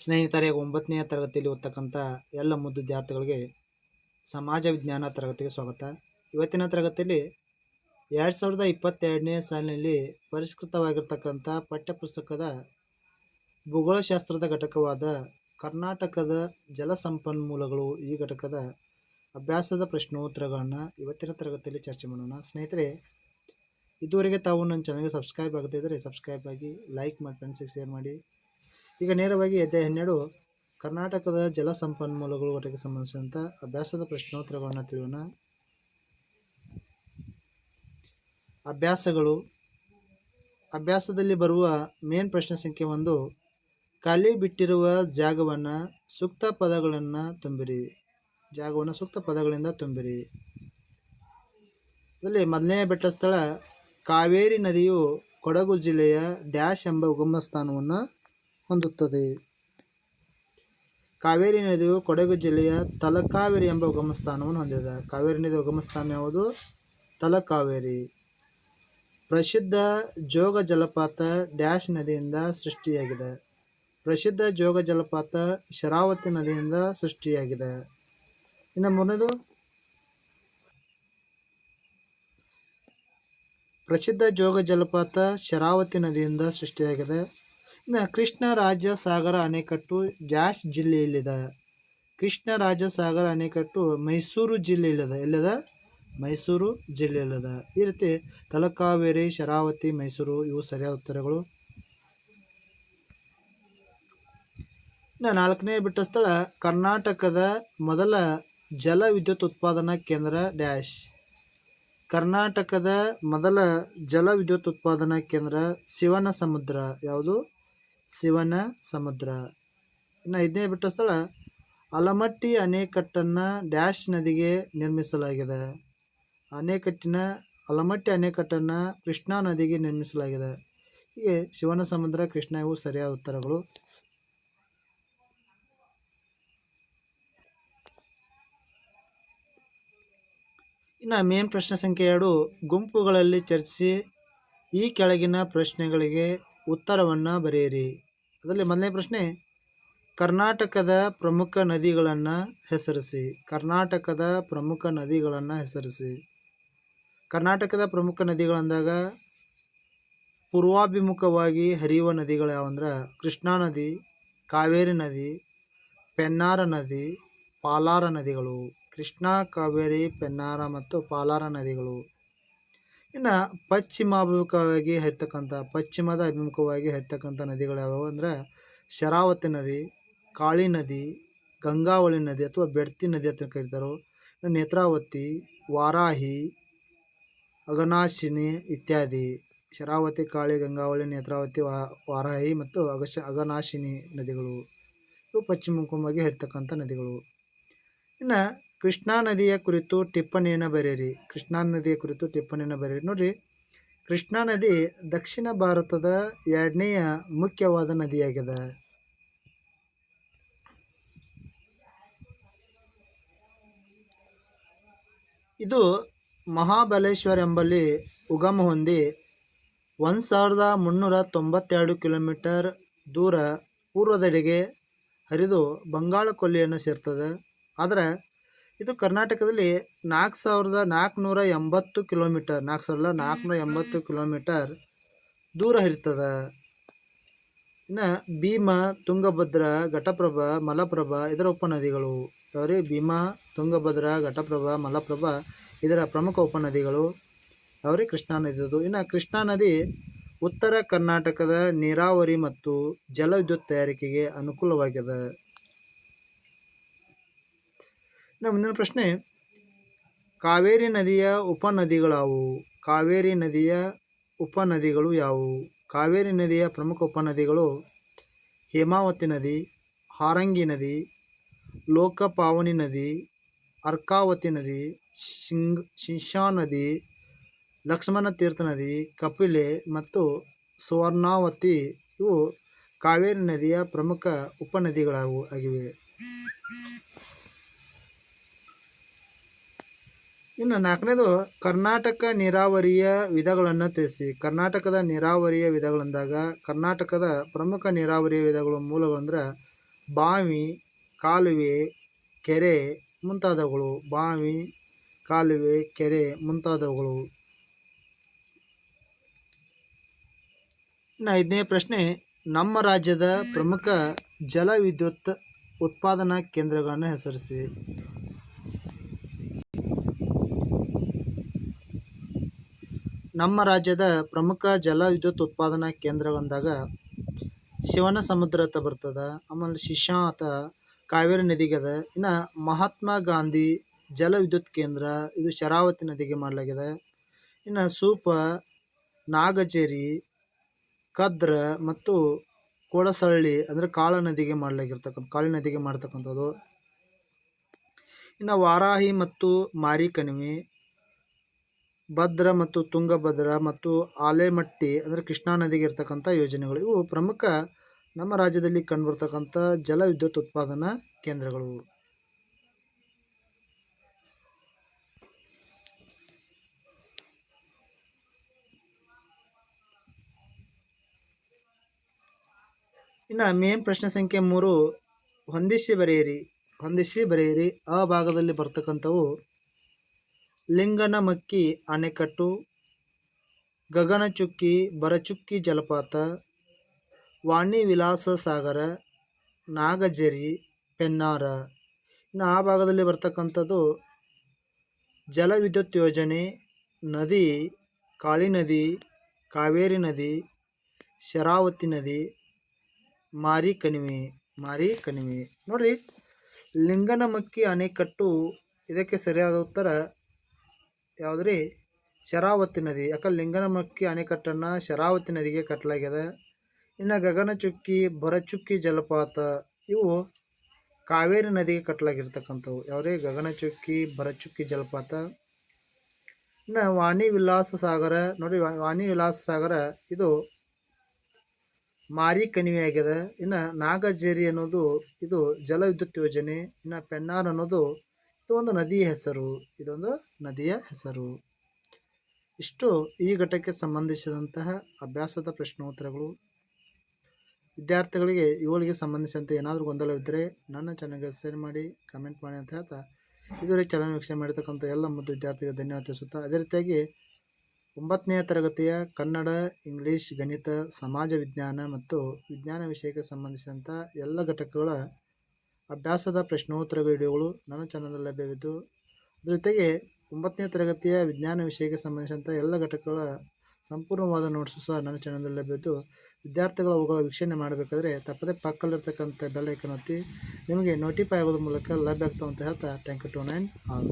ಸ್ನೇಹಿತರೆ ಒಂಬತ್ತನೆಯ ತರಗತಿಯಲ್ಲಿ ಓದ್ತಕ್ಕಂಥ ಎಲ್ಲ ಮುದ್ದು ವಿದ್ಯಾರ್ಥಿಗಳಿಗೆ ಸಮಾಜ ವಿಜ್ಞಾನ ತರಗತಿಗೆ ಸ್ವಾಗತ. ಇವತ್ತಿನ ತರಗತಿಯಲ್ಲಿ ಎರಡು ಸಾವಿರದ ಇಪ್ಪತ್ತೆರಡನೇ ಸಾಲಿನಲ್ಲಿ ಪರಿಷ್ಕೃತವಾಗಿರ್ತಕ್ಕಂಥ ಪಠ್ಯಪುಸ್ತಕದ ಭೂಗೋಳಶಾಸ್ತ್ರದ ಘಟಕವಾದ ಕರ್ನಾಟಕದ ಜಲ ಸಂಪನ್ಮೂಲಗಳು ಈ ಘಟಕದ ಅಭ್ಯಾಸದ ಪ್ರಶ್ನೋತ್ತರಗಳನ್ನು ಇವತ್ತಿನ ತರಗತಿಯಲ್ಲಿ ಚರ್ಚೆ ಮಾಡೋಣ. ಸ್ನೇಹಿತರೆ, ಇದುವರೆಗೆ ತಾವು ನನ್ನ ಚಾನಲ್ಗೆ ಸಬ್ಸ್ಕ್ರೈಬ್ ಆಗದೇ ಇದ್ದರೆ ಸಬ್ಸ್ಕ್ರೈಬ್ ಆಗಿ ಲೈಕ್ ಮಾಡಿ ಫ್ರೆಂಡ್ಸಿಗೆ ಶೇರ್ ಮಾಡಿ. ಈಗ ನೇರವಾಗಿ ಅಧ್ಯಾಯ ಹನ್ನೆರಡು, ಕರ್ನಾಟಕದ ಜಲ ಸಂಪನ್ಮೂಲಗಳು ಒಟ್ಟಿಗೆ ಸಂಬಂಧಿಸಿದಂಥ ಅಭ್ಯಾಸದ ಪ್ರಶ್ನೋತ್ತರಗಳನ್ನು ತಿಳಿಯೋಣ. ಅಭ್ಯಾಸಗಳು. ಅಭ್ಯಾಸದಲ್ಲಿ ಬರುವ ಮೇನ್ ಪ್ರಶ್ನೆ ಸಂಖ್ಯೆ ಒಂದು, ಖಾಲಿ ಬಿಟ್ಟಿರುವ ಜಾಗವನ್ನು ಸೂಕ್ತ ಪದಗಳನ್ನು ತುಂಬಿರಿ. ಜಾಗವನ್ನು ಸೂಕ್ತ ಪದಗಳಿಂದ ತುಂಬಿರಿ. ಅದರಲ್ಲಿ ಮೊದಲನೇ ಬೆಟ್ಟ ಸ್ಥಳ ಕಾವೇರಿ ನದಿಯು ಕೊಡಗು ಜಿಲ್ಲೆಯ ಡ್ಯಾಶ್ ಎಂಬ ಉಗಮ ಸ್ಥಾನವನ್ನು ಹೊಂದುತ್ತದೆ. ಕಾವೇರಿ ನದಿಯು ಕೊಡಗು ಜಿಲ್ಲೆಯ ತಲಕಾವೇರಿ ಎಂಬ ಉಗಮ ಸ್ಥಾನವನ್ನು ಹೊಂದಿದೆ. ಕಾವೇರಿ ನದಿ ಉಗಮ ಸ್ಥಾನ ಯಾವುದು? ತಲಕಾವೇರಿ. ಪ್ರಸಿದ್ಧ ಜೋಗ ಜಲಪಾತ ಡ್ಯಾಶ್ ನದಿಯಿಂದ ಸೃಷ್ಟಿಯಾಗಿದೆ. ಪ್ರಸಿದ್ಧ ಜೋಗ ಜಲಪಾತ ಶರಾವತಿ ನದಿಯಿಂದ ಸೃಷ್ಟಿಯಾಗಿದೆ. ಇನ್ನು ಮೂರನೇದು? ಪ್ರಸಿದ್ಧ ಜೋಗ ಜಲಪಾತ ಶರಾವತಿ ನದಿಯಿಂದ ಸೃಷ್ಟಿಯಾಗಿದೆ. ಕೃಷ್ಣ ರಾಜ್ಯ ಸಾಗರ ಅಣೆಕಟ್ಟು ಡ್ಯಾಶ್ ಜಿಲ್ಲೆಯಲ್ಲಿದೆ. ಕೃಷ್ಣ ರಾಜ್ಯ ಸಾಗರ ಅಣೆಕಟ್ಟು ಮೈಸೂರು ಜಿಲ್ಲೆಯಲ್ಲಿದೆ. ಎಲ್ಲದ? ಮೈಸೂರು ಜಿಲ್ಲೆಯಲ್ಲಿದೆ. ಈ ರೀತಿ ತಲಕಾವೇರಿ, ಶರಾವತಿ, ಮೈಸೂರು ಇವು ಸರಿಯಾದ ಉತ್ತರಗಳು. ನಾಲ್ಕನೇ ಬಿಟ್ಟ ಸ್ಥಳ ಕರ್ನಾಟಕದ ಮೊದಲ ಜಲ ವಿದ್ಯುತ್ ಉತ್ಪಾದನಾ ಕೇಂದ್ರ ಡ್ಯಾಶ್. ಕರ್ನಾಟಕದ ಮೊದಲ ಜಲ ವಿದ್ಯುತ್ ಉತ್ಪಾದನಾ ಕೇಂದ್ರ ಶಿವನ ಸಮುದ್ರ ಯಾವುದು? ಶಿವನ ಸಮುದ್ರ. ಇನ್ನು ಐದನೇ ಬಿಟ್ಟ ಸ್ಥಳ, ಅಲಮಟ್ಟಿ ಅಣೆಕಟ್ಟನ್ನು ಡ್ಯಾಶ್ ನದಿಗೆ ನಿರ್ಮಿಸಲಾಗಿದೆ. ಅಣೆಕಟ್ಟಿನ, ಅಲಮಟ್ಟಿ ಅಣೆಕಟ್ಟನ್ನು ಕೃಷ್ಣಾ ನದಿಗೆ ನಿರ್ಮಿಸಲಾಗಿದೆ. ಹೀಗೆ ಶಿವನ ಸಮುದ್ರ, ಕೃಷ್ಣ ಇವು ಸರಿಯಾದ ಉತ್ತರಗಳು. ಇನ್ನು ಮೇನ್ ಪ್ರಶ್ನೆ ಸಂಖ್ಯೆ ಎರಡು, ಗುಂಪುಗಳಲ್ಲಿ ಚರ್ಚಿಸಿ ಈ ಕೆಳಗಿನ ಪ್ರಶ್ನೆಗಳಿಗೆ ಉತ್ತರವನ್ನು ಬರೆಯಿರಿ. ಅದರಲ್ಲಿ ಮೊದಲನೇ ಪ್ರಶ್ನೆ, ಕರ್ನಾಟಕದ ಪ್ರಮುಖ ನದಿಗಳನ್ನು ಹೆಸರಿಸಿ. ಕರ್ನಾಟಕದ ಪ್ರಮುಖ ನದಿಗಳನ್ನು ಹೆಸರಿಸಿ. ಕರ್ನಾಟಕದ ಪ್ರಮುಖ ನದಿಗಳಂದಾಗ ಪೂರ್ವಾಭಿಮುಖವಾಗಿ ಹರಿಯುವ ನದಿಗಳು ಯಾವಂದ್ರೆ? ಕೃಷ್ಣಾ ನದಿ, ಕಾವೇರಿ ನದಿ, ಪೆನ್ನಾರ ನದಿ, ಪಾಲಾರ ನದಿಗಳು. ಕೃಷ್ಣಾ, ಕಾವೇರಿ, ಪೆನ್ನಾರ ಮತ್ತು ಪಾಲಾರ ನದಿಗಳು. ಇನ್ನು ಪಶ್ಚಿಮಾಭಿಮುಖವಾಗಿ ಹರಿತಕ್ಕಂಥ, ಪಶ್ಚಿಮದ ಅಭಿಮುಖವಾಗಿ ಹರಿತಕ್ಕಂಥ ನದಿಗಳು ಯಾವುವು ಅಂದರೆ ಶರಾವತಿ ನದಿ, ಕಾಳಿ ನದಿ, ಗಂಗಾವಳಿ ನದಿ ಅಥವಾ ಬೆಡ್ತಿ ನದಿ ಅಂತ ಕರೀತಾರೋ. ಇನ್ನು ನೇತ್ರಾವತಿ, ವಾರಾಹಿ, ಅಗನಾಶಿನಿ ಇತ್ಯಾದಿ. ಶರಾವತಿ, ಕಾಳಿ, ಗಂಗಾವಳಿ, ನೇತ್ರಾವತಿ ವಾರಾಹಿ ಮತ್ತು ಅಗಶ, ಅಗನಾಶಿನಿ ನದಿಗಳು. ಇವು ಪಶ್ಚಿಮ ಮುಖವಾಗಿ ಹರಿತಕ್ಕಂಥ ನದಿಗಳು. ಇನ್ನು ಕೃಷ್ಣಾ ನದಿಯ ಕುರಿತು ಟಿಪ್ಪಣಿಯನ್ನು ಬರೆಯಿರಿ. ಕೃಷ್ಣಾ ನದಿಯ ಕುರಿತು ಟಿಪ್ಪಣಿಯನ್ನು ಬರೆಯಿರಿ. ನೋಡಿರಿ, ಕೃಷ್ಣಾ ನದಿ ದಕ್ಷಿಣ ಭಾರತದ ಎರಡನೆಯ ಮುಖ್ಯವಾದ ನದಿಯಾಗಿದೆ. ಇದು ಮಹಾಬಲೇಶ್ವರ ಎಂಬಲ್ಲಿ ಉಗಮ ಹೊಂದಿ ಒಂದು ಸಾವಿರದ ಮುನ್ನೂರ ತೊಂಬತ್ತೆರಡು ಕಿಲೋಮೀಟರ್ ದೂರ ಪೂರ್ವದೆಡೆಗೆ ಹರಿದು ಬಂಗಾಳ ಕೊಲ್ಲಿಯನ್ನು ಸೇರ್ತದೆ. ಆದರೆ ಇದು ಕರ್ನಾಟಕದಲ್ಲಿ ನಾಲ್ಕು ಸಾವಿರದ ನಾಲ್ಕುನೂರ ಎಂಬತ್ತು ಕಿಲೋಮೀಟರ್, ನಾಲ್ಕು ಸಾವಿರದ ನಾಲ್ಕುನೂರ ಎಂಬತ್ತು ಕಿಲೋಮೀಟರ್ ದೂರ ಇರ್ತದೆ ಇನ್ನು ಭೀಮಾ, ತುಂಗಭದ್ರಾ, ಘಟಪ್ರಭಾ, ಮಲಪ್ರಭಾ ಇದರ ಉಪನದಿಗಳು. ಯಾವ್ರಿ? ಭೀಮಾ, ತುಂಗಭದ್ರಾ, ಘಟಪ್ರಭಾ, ಮಲಪ್ರಭಾ ಇದರ ಪ್ರಮುಖ ಉಪನದಿಗಳು. ಅವರೇ ಕೃಷ್ಣಾ ನದಿದು ಇನ್ನು ಕೃಷ್ಣಾ ನದಿ ಉತ್ತರ ಕರ್ನಾಟಕದ ನೀರಾವರಿ ಮತ್ತು ಜಲವಿದ್ಯುತ್ ತಯಾರಿಕೆಗೆ ಅನುಕೂಲವಾಗಿದೆ ಇನ್ನು ಮುಂದಿನ ಪ್ರಶ್ನೆ, ಕಾವೇರಿ ನದಿಯ ಉಪನದಿಗಳಾವು? ಕಾವೇರಿ ನದಿಯ ಉಪನದಿಗಳು ಯಾವುವು? ಕಾವೇರಿ ನದಿಯ ಪ್ರಮುಖ ಉಪನದಿಗಳು ಹೇಮಾವತಿ ನದಿ, ಹಾರಂಗಿ ನದಿ, ಲೋಕಪಾವನಿ ನದಿ, ಅರ್ಕಾವತಿ ನದಿ, ಶಿಂಗ್ ಶಿಂಶಾ ನದಿ, ಲಕ್ಷ್ಮಣ ತೀರ್ಥ ನದಿ, ಕಪಿಲೆ ಮತ್ತು ಸುವರ್ಣಾವತಿ ಇವು ಕಾವೇರಿ ನದಿಯ ಪ್ರಮುಖ ಉಪನದಿಗಳಾವು ಇನ್ನು ನಾಲ್ಕನೇದು ಕರ್ನಾಟಕ ನೀರಾವರಿಯ ವಿಧಗಳನ್ನು ತಿಳಿಸಿ. ಕರ್ನಾಟಕದ ನೀರಾವರಿಯ ವಿಧಗಳಂದಾಗ ಕರ್ನಾಟಕದ ಪ್ರಮುಖ ನೀರಾವರಿಯ ವಿಧಗಳು ಮೂಲಗಳು ಬಾವಿ, ಕಾಲುವೆ, ಕೆರೆ ಮುಂತಾದವುಗಳು. ಬಾವಿ, ಕಾಲುವೆ, ಕೆರೆ ಮುಂತಾದವುಗಳು. ಇನ್ನು ಐದನೇ ಪ್ರಶ್ನೆ, ನಮ್ಮ ರಾಜ್ಯದ ಪ್ರಮುಖ ಜಲ ವಿದ್ಯುತ್ ಉತ್ಪಾದನಾ ಕೇಂದ್ರಗಳನ್ನು ಹೆಸರಿಸಿ. ನಮ್ಮ ರಾಜ್ಯದ ಪ್ರಮುಖ ಜಲ ವಿದ್ಯುತ್ ಉತ್ಪಾದನಾ ಕೇಂದ್ರ ಬಂದಾಗ ಶಿವನ ಸಮುದ್ರ ಅಂತ ಬರ್ತದ, ಆಮೇಲೆ ಶಿಶಾ ಅಂತ ಕಾವೇರಿ ನದಿಗೆ ಅದ. ಇನ್ನು ಮಹಾತ್ಮ ಗಾಂಧಿ ಜಲ ವಿದ್ಯುತ್ ಕೇಂದ್ರ, ಇದು ಶರಾವತಿ ನದಿಗೆ ಮಾಡಲಾಗಿದೆ ಇನ್ನು ಸೂಪ ನಾಗಜೇರಿ ಕದ್ರ ಮತ್ತು ಕೋಡಸಳ್ಳಿ ಅಂದರೆ ಕಾಳ ನದಿಗೆ ಮಾಡಲಾಗಿರ್ತಕ್ಕಂಥ, ಕಾಳಿ ನದಿಗೆ ಮಾಡ್ತಕ್ಕಂಥದ್ದು. ಇನ್ನು ವಾರಾಹಿ ಮತ್ತು ಮಾರಿಕಣಿವೆ. ಭದ್ರ ಮತ್ತು ತುಂಗಭದ್ರ ಮತ್ತು ಆಲೆಮಟ್ಟಿ, ಅಂದರೆ ಕೃಷ್ಣಾ ನದಿಗೆ ಇರ್ತಕ್ಕಂಥ ಯೋಜನೆಗಳು. ಇವು ಪ್ರಮುಖ ನಮ್ಮ ರಾಜ್ಯದಲ್ಲಿ ಕಂಡುಬರ್ತಕ್ಕಂಥ ಜಲ ವಿದ್ಯುತ್ ಉತ್ಪಾದನಾ ಕೇಂದ್ರಗಳು. ಇನ್ನು ಮೇನ್ ಪ್ರಶ್ನೆ ಸಂಖ್ಯೆ ಮೂರು, ಹೊಂದಿಸಿ ಬರೆಯಿರಿ. ಹೊಂದಿಸಿ ಬರೆಯಿರಿ. ಆ ಭಾಗದಲ್ಲಿ ಬರ್ತಕ್ಕಂಥವು ಲಿಂಗನಮಕ್ಕಿ ಅಣೆಕಟ್ಟು ಗಗನಚುಕ್ಕಿ ಬರಚುಕ್ಕಿ ಜಲಪಾತ ವಾಣಿ ವಿಲಾಸ ಸಾಗರ ನಾಗಜರಿ, ಪೆನ್ನಾರ. ಇನ್ನು ಆ ಭಾಗದಲ್ಲಿ ಬರ್ತಕ್ಕಂಥದ್ದು ಜಲವಿದ್ಯುತ್ ಯೋಜನೆ, ನದಿ, ಕಾಳಿ ನದಿ, ಕಾವೇರಿ ನದಿ, ಶರಾವತಿ ನದಿ, ಮಾರಿ ಕಣಿವೆ ಮಾರಿ ಕಣಿವೆ. ನೋಡಿರಿ ಲಿಂಗನಮಕ್ಕಿ ಅಣೆಕಟ್ಟು ಇದಕ್ಕೆ ಸರಿಯಾದ ಉತ್ತರ ಯಾವುದ್ರಿ? ಶರಾವತಿ ನದಿ. ಯಾಕಂದ್ರೆ ಲಿಂಗನಮಕ್ಕಿ ಅಣೆಕಟ್ಟನ್ನು ಶರಾವತಿ ನದಿಗೆ ಕಟ್ಟಲಾಗಿದೆ ಇನ್ನು ಗಗನಚುಕ್ಕಿ ಬರಚುಕ್ಕಿ ಜಲಪಾತ, ಇವು ಕಾವೇರಿ ನದಿಗೆ ಕಟ್ಟಲಾಗಿರ್ತಕ್ಕಂಥವು ಯಾವ್ರಿ ಗಗನಚುಕ್ಕಿ ಬರಚುಕ್ಕಿ ಜಲಪಾತ. ಇನ್ನು ವಾಣಿ ವಿಲಾಸ ಸಾಗರ. ನೋಡಿ ವಾಣಿ ವಿಲಾಸ ಸಾಗರ, ಇದು ಮಾರಿ ಆಗಿದೆ ಇನ್ನು ನಾಗಜೇರಿ ಅನ್ನೋದು, ಇದು ಜಲವಿದ್ಯುತ್ ಯೋಜನೆ. ಇನ್ನು ಪೆನ್ನಾರ್ ಅನ್ನೋದು ಇದು ಒಂದು ನದಿಯ ಹೆಸರು, ಇದೊಂದು ನದಿಯ ಹೆಸರು. ಇಷ್ಟು ಈ ಘಟಕ್ಕೆ ಸಂಬಂಧಿಸಿದಂತಹ ಅಭ್ಯಾಸದ ಪ್ರಶ್ನೋತ್ತರಗಳು ವಿದ್ಯಾರ್ಥಿಗಳಿಗೆ ಇವುಗಳಿಗೆ ಸಂಬಂಧಿಸಿದಂತೆ ಏನಾದರೂ ಗೊಂದಲವಿದ್ದರೆ ನನ್ನ ಚಾನಲ್ಗೆ ಶೇರ್ ಮಾಡಿ ಕಮೆಂಟ್ ಮಾಡಿ ಅಂತ ಹೇಳ್ತಾ ಇದುವರೆಗೆ ಚಾನಲ್ ವೀಕ್ಷಣೆ ಮಾಡಿರ್ತಕ್ಕಂಥ ಎಲ್ಲ ಮತ್ತು ವಿದ್ಯಾರ್ಥಿಗಳಿಗೆ ಧನ್ಯವಾದ ತಿಳಿಸುತ್ತಾ, ಅದೇ ರೀತಿಯಾಗಿ ಒಂಬತ್ತನೇ ತರಗತಿಯ ಕನ್ನಡ, ಇಂಗ್ಲೀಷ್, ಗಣಿತ, ಸಮಾಜ ವಿಜ್ಞಾನ ಮತ್ತು ವಿಜ್ಞಾನ ವಿಷಯಕ್ಕೆ ಸಂಬಂಧಿಸಿದಂಥ ಎಲ್ಲ ಘಟಕಗಳ ಅಭ್ಯಾಸದ ಪ್ರಶ್ನೋತ್ತರ ವಿಡಿಯೋಗಳು ನನ್ನ ಚಾನಲ್ನಲ್ಲಿ ಲಭ್ಯವಿದ್ದು, ಅದ್ರ ಜೊತೆಗೆ ಒಂಬತ್ತನೇ ತರಗತಿಯ ವಿಜ್ಞಾನ ವಿಷಯಕ್ಕೆ ಸಂಬಂಧಿಸಿದಂಥ ಎಲ್ಲ ಘಟಕಗಳ ಸಂಪೂರ್ಣವಾದ ನೋಟ್ಸು ಸಹ ನನ್ನ ಚಾನಲ್ನಲ್ಲಿ ಲಭ್ಯವಿದ್ದು, ವಿದ್ಯಾರ್ಥಿಗಳು ಅವುಗಳ ವೀಕ್ಷಣೆ ಮಾಡಬೇಕಾದ್ರೆ ತಪ್ಪದೇ ಪಕ್ಕಲ್ಲಿರ್ತಕ್ಕಂಥ ಬೆಲ್ ಐಕನ್ ಒತ್ತಿ, ನಿಮಗೆ ನೋಟಿಫೈ ಆಗೋದ್ರ ಮೂಲಕ ಲಭ್ಯ ಆಗ್ತಾವಂತ ಹೇಳ್ತಾ thank you to nine all